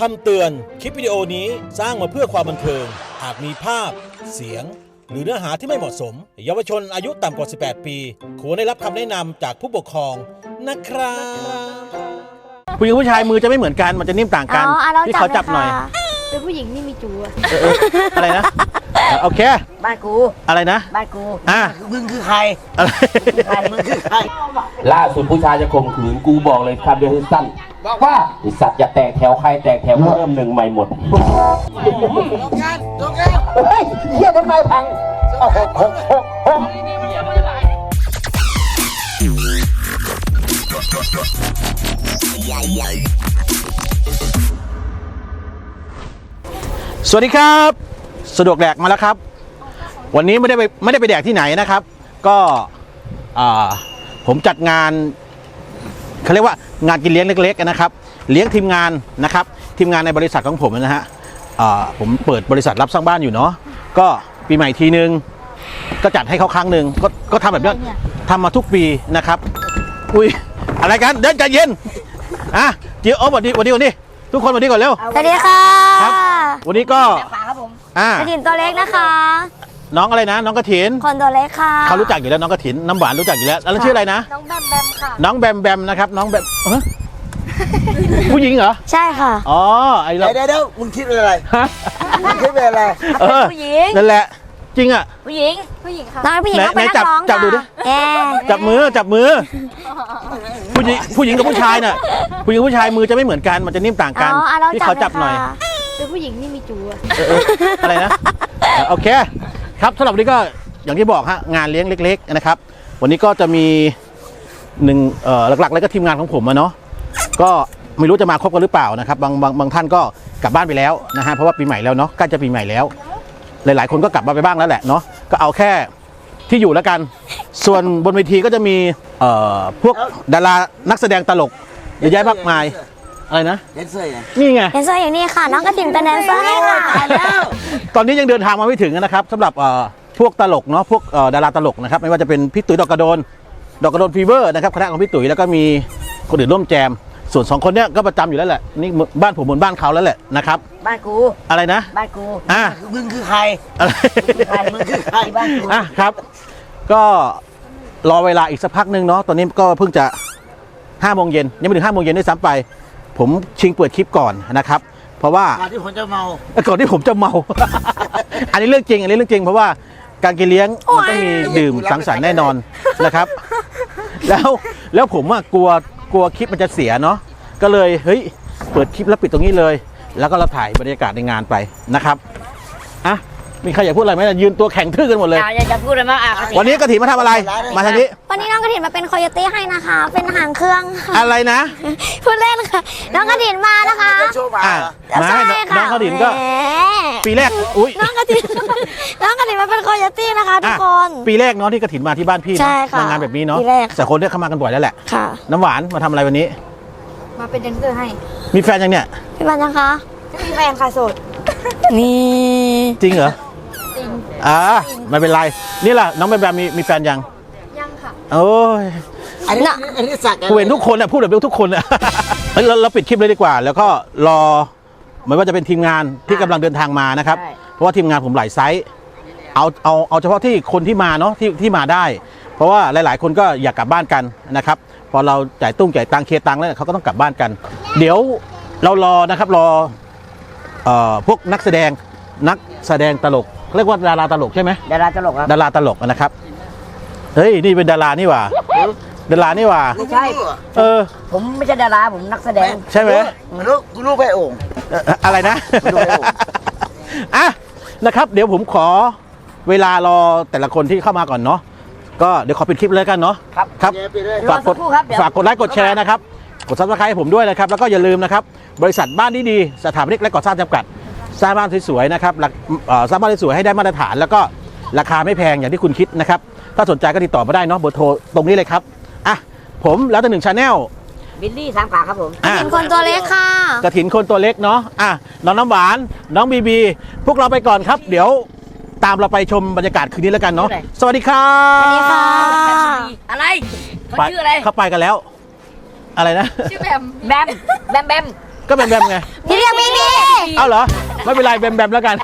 คำเตือน คลิปวิดีโอนี้สร้างมาเพื่อความบันเทิง อาจมีภาพ เสียง หรือเนื้อหาที่ไม่เหมาะสม เยาวชนอายุต่ำกว่า 18 ปี ควรได้รับคำแนะนำจากผู้ปกครองนะครับผู้หญิงผู้ชายมือจะไม่เหมือนกัน มันจะนิ่มต่างกัน อ๋ออะเราที่เขาจับหน่อยค่ะเป็นผู้หญิงนี่มีจูอะเออเอออะไรนะเออโอเค บ้านกู อะไรนะ บ้านกูอะ มึงคือใครอะไร ใครมึงคือใคร ล่าสุดผู้ชายจะข่มขืนกูบอกเลยคำเดียวสั้นๆ บอกว่าไอสัตว์อย่าแตกแถวใครแตกแถวเริ่มหนึ่งใหม่หมดเฮ้ยเฮียทำไมพังเอาหกหกหกหกสวัสดีครับ สะดวกแดกมาแล้วครับ วันนี้ไม่ได้ไปไม่ได้ไปแดกที่ไหนนะครับ ก็อ่าผมจัดงานเขาเรียกว่า งานกินเลี้ยงเล็กๆนะครับ เลี้ยงทีมงานนะครับ ทีมงานในบริษัทของผมนะฮะอ่าผมเปิดบริษัทรับสร้างบ้านอยู่เนาะก็ปีใหม่ทีนึง ก็จัดให้เขาครั้งหนึ่งก็ก็ทำแบบเนี้ยทำมาทุกปีนะครับ อุ้ยอะไรกันเดินใจเย็นอะเดี๋ยวเอาสวัสดีสวัสดีก่อนดิทุกคนสวัสดีก่อนเร็วสวัสดีค่ะครับ วันนี้ก็ฝาครับผมอ่ากระถินตัวเล็กนะคะ น้องอะไรนะ น้องกระถินคนตัวเล็กค่ะเขารู้จักอยู่แล้วน้องกระถินน้ำหวานรู้จักอยู่แล้วแล้วชื่ออะไรนะ น้องแบมแบมค่ะ น้องแบมแบมนะครับ น้องแบมเอ้อผู้หญิงเหรอใช่ค่ะ อ๋อไอเรา เดี๋ยวเดี๋ยวมึงคิดเป็นอะไร ฮะมึงคิดเป็นอะไร เออผู้หญิง นั่นแหละ จริงอะ ผู้หญิง ผู้หญิงค่ะน้องผู้หญิงไหนต้องเป็นไหนนัจับกร้องจับดูดิเอ๊ะจับมือจับมือ ผู้หญิงผู้หญิงกับผู้ชายน่ะผู้หญิงกับผู้ชายมือจะไม่เหมือนกันมันจะนิ่มต่างอ๋กันออะเราที่จับเขาจับหน่อยค่ะ เป็นผู้หญิงนี่มีจูอะ เออเอออะไรนะเออโอเค ครับสำหรับวันนี้ก็อย่างที่บอกฮะงานเลี้ยงเล็ก ๆ นะครับ วันนี้ก็จะมีหนึ่งหลักๆ แล้วก็ทีมงานของผมอะเนาะก็ไม่รู้จะมาครบกันหรือเปล่านะครับบางบางบางท่านก็กลับบ้านไปแล้วนะฮะเพราะว่าปีใหม่แล้วเนาะใกล้จะปีใหม่แล้ว หลาย ๆ คนก็กลับมาไปบ้างแล้วแหละเนาะก็เอาแค่ที่อยู่แล้วกัน ส่วนบนเวทีก็จะมีพวกดารานักแสดงตลกเยอะแยะมากมาย อะไรนะเดนเซอร์ไงนี่ไง แดนเซอร์อย่างนี้ค่ะน้องกระถินเป็นแดนเซอร์ให้ค่ะตายแล้วตอนนี้ยังเดินทางมาไม่ถึงนะครับสำหรับเอ่อพวกตลกเนาะพวกเอ่อดาราตลกนะครับไม่ว่าจะเป็นพี่ตุ๋ยดอกกระโดน ดอกกระโดนฟีเวอร์นะครับคณะของพี่ตุ๋ยแล้วก็มีคนอื่นร่วมแจม ส่วนสองคนเนี้ยก็ประจำอยู่แล้วแหละนี่บ้านผมเหมือนบ้านเขาแล้วแหละนะครับบ้านกู อะไรนะบ้านกูอะมึงคือใคร อะไรใครมึงคือใครบ้านกูอะครับ ก็รอเวลาอีกสักพักหนึ่งเนาะตอนนี้ก็เพิ่งจะห้าโมงเย็นยังไม่ถึงห้าโมงเย็นด้วยซ้ำไป ผมชิงเปิดคลิปก่อนนะครับ เพราะว่าก่อนที่ผมจะเมาก่อนที่ผมจะเมา อันนี้เรื่องจริง อันนี้เรื่องจริงเพราะว่าการกินเลี้ยงมันต้องมีดื่มสังสรรค์แน่นอนนะครับ แล้วแล้วผมอะกลัวกลัวคลิปมันจะเสียเนาะก็เลยเฮ้ยเปิดคลิปแล้วปิดตรงนี้เลย แล้วก็เราถ่ายบรรยากาศในงานไปนะครับอะ มีใครอยากพูดอะไรไหมยืนตัวแข็งทื่อกันหมดเลย อะอยากจะพูดอะไรบ้างอะวันนี้กระถิ่นมาทำอะไร มาทางนี้ วันนี้น้องกระถินมาเป็นคอยตี้ให้นะคะ เป็นหางเครื่องค่ะอะไรนะ พูดเล่นค่ะ น้องกระถินมานะคะ โชว์มาอะมาใช่ให้ค่ะน้องเขาถิ่นก็ แหมปีแรก อุ้ยน้องกระถิน น้องกระถินมาเป็นคอยตี้นะคะทุกคนอะปีแรกเนาะที่กระถินมาที่บ้านพี่เนอะใช่ค่ะมางานแบบนี้เนาะปีแรกค่ะ แต่คนเรียกเข้ามากันบ่อยแล้วแหละ ค่ะ น้ำหวานมาทำอะไรวันนี้ มาเป็นแดนเซอร์ให้มีแฟนยังเนี่ย พี่บันนะคะมีแฟนค่ะโสด นี่ จริงเหรอจริง อ่าไม่เป็นไร นี่แหละน้องแบมแบมมีมีแฟนยัง ยังค่ะ โอ้ย อันนี้อันนี้สักกันกูเห็นทุกคนอะพูดแบบนี้ทุกคนอะ เฮ้ยเราเราปิดคลิปเลยดีกว่า แล้วก็รอไม่ว่าจะเป็นทีมงานที่กำลังเดินทางมานะครับเพราะว่าทีมงานผมหลายไซส์เอาเอาเอาเฉพาะที่คนที่มาเนาะที่ที่มาได้ เพราะว่าหลาย ๆ คนก็อยากกลับบ้านกันนะครับ พอเราจ่ายตุ้งจ่ายตังเคลียร์ตังค์แล้วเขาก็ต้องกลับบ้านกัน เดี๋ยวเรารอนะครับรอ เอ่อพวกนักแสดงนักแสดงตลก เรียกว่าดาราตลกใช่ไหมดาราตลกครับ ดาราตลกนะครับเฮ้ยนี่เป็นดารานี่หว่าดารานี่หว่าไม่ใช่ เออ ผมไม่ใช่ดาราผมนักแสดง ใช่ไหมลูกกูลูกไปโอ่งเอ่ออะไรนะดูไม่ออกอะนะครับ เดี๋ยวผมขอเวลารอแต่ละคนที่เข้ามาก่อนเนาะก็เดี๋ยวขอปิดคลิปเลยกันเนาะครับครับไปเลยฝากกดรอสัครู่ครับเดี๋ยวฝากกดไลค์กดแชร์นะครับกดซับสไครต์ให้ผมด้วยนะครับ แล้วก็อย่าลืมนะครับ บริษัทบ้านดีดีๆสถาปนิกและก่อสร้างจำกัด สร้างบ้านสวยๆนะครับหลักเอ่อสร้างบ้านสวยๆให้ได้มาตรฐาน แล้วก็ราคาไม่แพงอย่างที่คุณคิดนะครับ ถ้าสนใจก็ติดต่อมาได้เนาะเบอร์โทรตรงนี้เลยครับอะผมแล้วแต่หนึ่งชาแนลบิลลี่สามขาครับผมอะเป็นคนตัวเล็กค่ะกระถินคนตัวเล็กเนาะอะน้องน้ำหวาน น้องบีบี พวกเราไปก่อนครับ เดี๋ยวตามเราไปชมบรรยากาศคืนนี้แล้วกันเนาะชื่ออะไรสวัสดีครับสวัสดีค่ะอะไรเขาไปชื่ออะไรเขาไปกันแล้ว อะไรนะชื่อแบมแบมแบมแบมก็แบมแบมไงพี่เรียกพี่เอาเหรอ ไม่เป็นไรแบมแบมแล้วกัน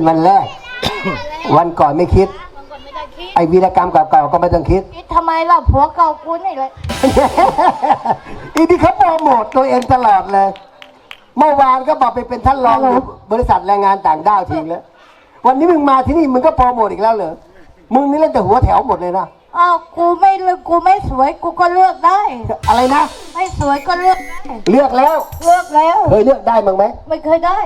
นนี้เป็นวันแรก วันก่อนไม่คิด ไอ้วีรกรรมเก่าๆก็ไม่ต้องคิดทำไมล่ะผัวเก่ากูนี่เลยอีนี่เขาโปรโมทตัวเองตลอดเลย เมื่อวานก็บอกไปเป็นท่านรองอยู่บริษัทแรงงานต่างด้าวทิ้งแล้ววันนี้มึงมาที่นี่มึงก็โปรโมทอีกแล้วเหรอมึงนี่เล่นแต่หัวแถวหมดเลยนะอ้าวกูไม่เลือกกูไม่สวยกูก็เลือกได้ อะไรนะ ไม่สวยก็เลือกได้เลือกแล้ว เลือกแล้ว เคยเลือกได้มั้งไหมไม่เคยได้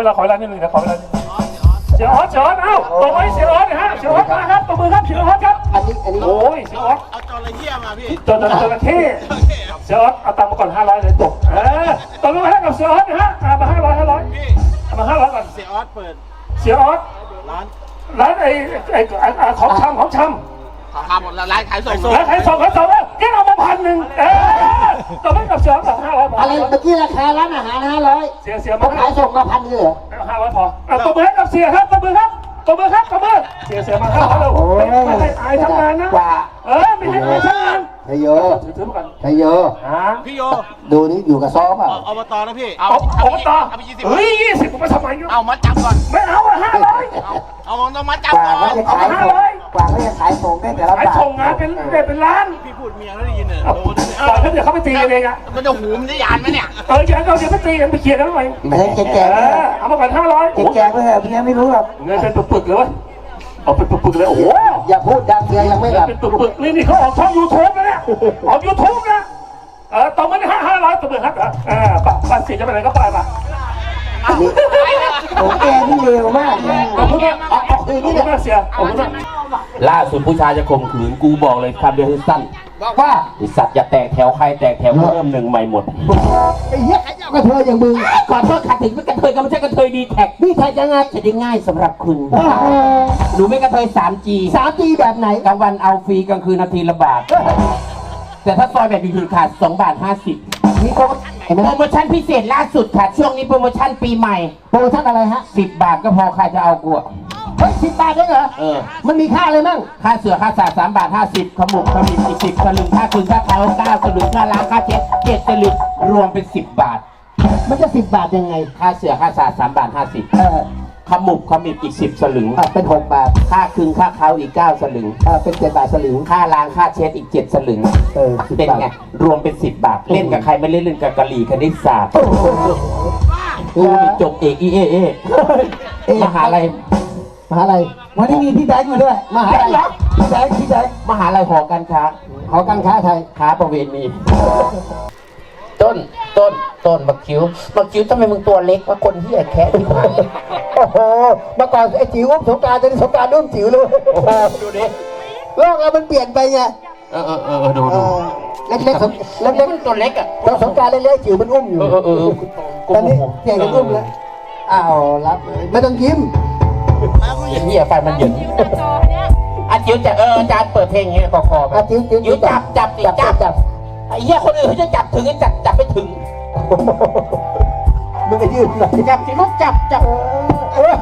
เวลาขอเวลานิดนึงนะขอเวลานิดนึงเสียออสเสียออสเอ้าตบไว้เสียออสนะฮะเสียออสมาครับตบมือครับเสียออสครับอันนี้อันนี้โอ้ยเสียออสเอาจระเข้มาพี่จนจนจนเท่เสียออสเอาตังค์มาก่อนห้าร้อยเลยตบเออตบมือให้กับเสียออสนะฮะเอามาห้าร้อยห้าร้อยเอามาห้าร้อยก่อนเสียออสเปิดเสียออสร้านร้านไอ้ไอ้ไอ้ไอ้ของชำของช ทำหมดแล้วร้านขายส่งำร้านขายส่งขายส่งแล้วแกเอามาพันหนึ่งเออตบให้กับเสียออสก่อนห้าร้อยพออะไรเมื่อกี้ราคาร้านอาหารห้าร้อยเสียเสียเขามาขายส่งมาพันเลยเหรอห้าร้อยพอเอาตบมือให้กับเสียครับตบมือครับตบมือครับตบมือเสียเสียมาห้าร้อยแล้วโอ้ยไม่ให้อายทำงานนะกว่าเออไม่ให้อายทำงานชัยโยถือถือมากันชัยโยฮะพี่โย ดูนี่อยู่กับซ้อเปล่าอบตนะพี่ เอาเอามาต่อเฮ้ยยี่สิบผมมาทำไมเนี่ยเอามาจับก่อน ไม่เอาอะห้าร้อยเอามันต้องมาจับกว่าก่อนเขาจะขายส่ง กว่าเขาจะขายส่งได้แต่ละขายบาทส่งงานเป็นเป็นเป็นล้านพี่พูดเมียแล้วได้ยินเนี่ยเอาโดนต่อถ้าเดี๋ยวเขาไปตีกันเองอะมันจะหูมันจะยานไหมเนี่ยเอออย่าเอาเดี๋ยวไปตีกันไปเคลียร์กันทำไมไม่ใช่แจเอกอเอามาก่อนห้าร้อยๆแจกๆไปเถอะพี่ยังไม่รู้หรอกเงินเป็นปึกๆเลยเว้ยเอาเป็นปึกๆเลยโอ้โหอย่าพูดดังเดียวยังไม่หลับเป็นปึกๆนี่นี่เขาออกช่องยูทูบนะเนี่ยออกยูทูบนะเออต่อมาห้าห้าร้อยตัวเบอร์ครับเออป้าป้าเสียจะไปไหนก็ไปป่ะ ผมแกนี่เร็วมากเลยขอบคุณมากเอาเอาคืนขอบนี่คุณเนี่ยเสียขอบคุณมาล่าสุดผู้ชายจะข่มขืนกูบอกเลยคำเดียวสั้นว่าไอสัตว์อย่าแตกแถวใครแตกแถวเริ่มหนึ่งใหม่หมดไอ้เหี้ยกระเทยอย่างมึงก่อนเพื่อขัดถึงเป็นกระเทยก็ไม่ใช่กระเทยดีแท็กนี่ใครจะง่านจะได้ง่ายสำหรับคุณหนูไม่กระเทย 3G สามจีแบบไหนกลางวันเอาฟรีกลางคืนนาทีละบาทแต่ถ้าซอยแบบดีๆค่ะ2บาท50 นี่เขาเห็นไหมโปรโมชั่นพิเศษล่าสุดค่ะ ช่วงนี้โปรโมชั่นปีใหม่ โปรโมชั่นอะไรฮะ10บาทก็พอใครจะเอากูอะ เฮ้ยสิบบาทได้เหรอเออ มันมีค่าอะไรมั่งค่าเสือค่าสาสามบาทห้าสิบขมุกขมิบอีกสิบสลึงค่าคืนค่าเท้าเก้าสลึงค่าล้างค่าเช็ดเจ็ดสลึงรวมเป็นสิบบาท มันจะสิบบาทยังไง ค่าเสือค่าสาสามบาทห้าสิบเออ ขมุบขมิบอีกสิบสลึง อะเป็นหกบาทค่าคึงค่าเขาอีกเก้าสลึง อะเป็นเจ็ดบาทสลึง ค่าล้างค่าเช็ดอีกเจ็ดสลึง เออ10เป็นไง บาท รวมเป็นสิบบาท เล่นกับใครไม่เล่นเล่นกับกะหรี่คณิตศาสตร์กูนี่จบเอกอีเอเอมหาลัยมหาอะไรวันนี้มีพี่แบงค์มาด้วยมหาอะไรพี่แบงค์พี่แบงค์มหาลัยหอการค้าหอการค้าไทยค้าประเวณี ต้น ต้น ต้นบักคิ้วบักคิ้วทำไมมึงตัวเล็กวะคนที่แค่ที่ผ่านโอ้โหเมื่อก่อนไอ้จิ๋วอุ้มสงกรารตอนนี้สงกรารอุ้มจิ๋วเลยโอ้โหดูดิโลกเรามันเปลี่ยนไปไงเออเออเออดูเอดูอเล็กๆสงเล็กมันตัวเล็กอะๆตอนสงกรารเล็กๆจิ๋วมันอุ้มอยู่เออเออเออเออตอนนี้เก่งกันอุ้มแล้วอ้าวรับเลยไม่ต้องยิ้มไอ้เหี้ยไฟมันเหยินอาจิ๋วจะเอออาจารย์เปิดเพลงอย่างเงี้ยคอคอๆไปอะจิ๋วจิ๋วจิ๋วจับจับสิจับจับจับ ไอ้เหี้ยคนอื่นเขาจะจับถึงไอ้จับจับไม่ถึง มึงไปยืนหน่อยจับสิลูกจับจับเออ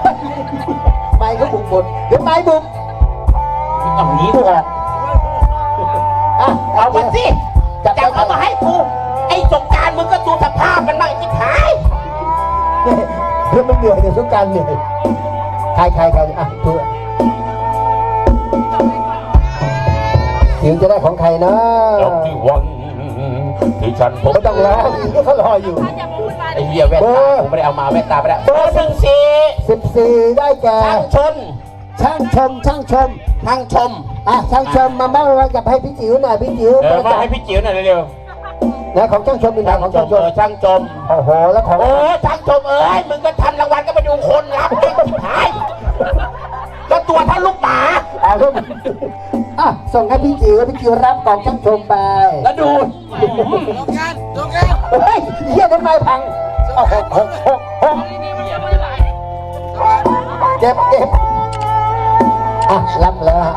ไม้ก็บุกหมดเดี๋ยวไม้บุกเอาหนีกูออกอะเอามาสิจับจับเอามาให้กูไอ้สงกรารมึงก็ดูสภาพมันบ้างไอ้จิ๊บหายเดี๋ยวมันเหนื่อยเดี๋ยวสงกรารเหนื่อยใครใครใครอะดูจิ๋วจะได้ของใครเนาะแล้ว ที่วันที่ฉันพบไม่ต้องรอที่เขารออยู่ ไอ้เหี้ยแว่นตาผมไม่ได้เอามาแว่นตาไม่ได้เบอร์หนึ่งสี่สิบสี่ได้แก่ ช่างชนช่างชม ช่างชม ช่างชมอะ ช่างชม มาบ้างรางวัลกับให้พี่จิ๋วหน่อย พี่จิ๋วเออมาให้พี่จิ๋วหน่อยเร็วนะของช่างชมเป็นๆทาช่างงของชช่ามงชเอม อช่างชมโอ้โห แล้วของ เออช่างชมเอ้ยมึงก็ทำรางวัลก็ไปดูคนรับไอ้จิ๊บหายแล้วตัวเท่าลูกหมา เอาลูกอ่ะส่งให้พี่จิ๋วพี่จิ๋วรับกล่องช่างชมไปแล้วดูเฮ้ยเฮียทำไมพังโอ้โหหกหกหกเจ็บเจ็บอะรับแล้วฮะ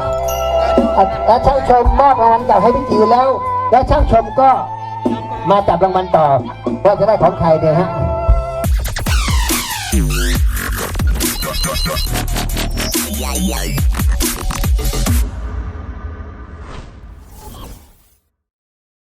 อะแล้วช่างชมมอบรางวัลกลับให้พี่จิ๋วแล้ว แล้วช่างชมก็มาจับรางวัลต่อว่าจะได้ของใครเนี่ยฮะ Yeah, yeah.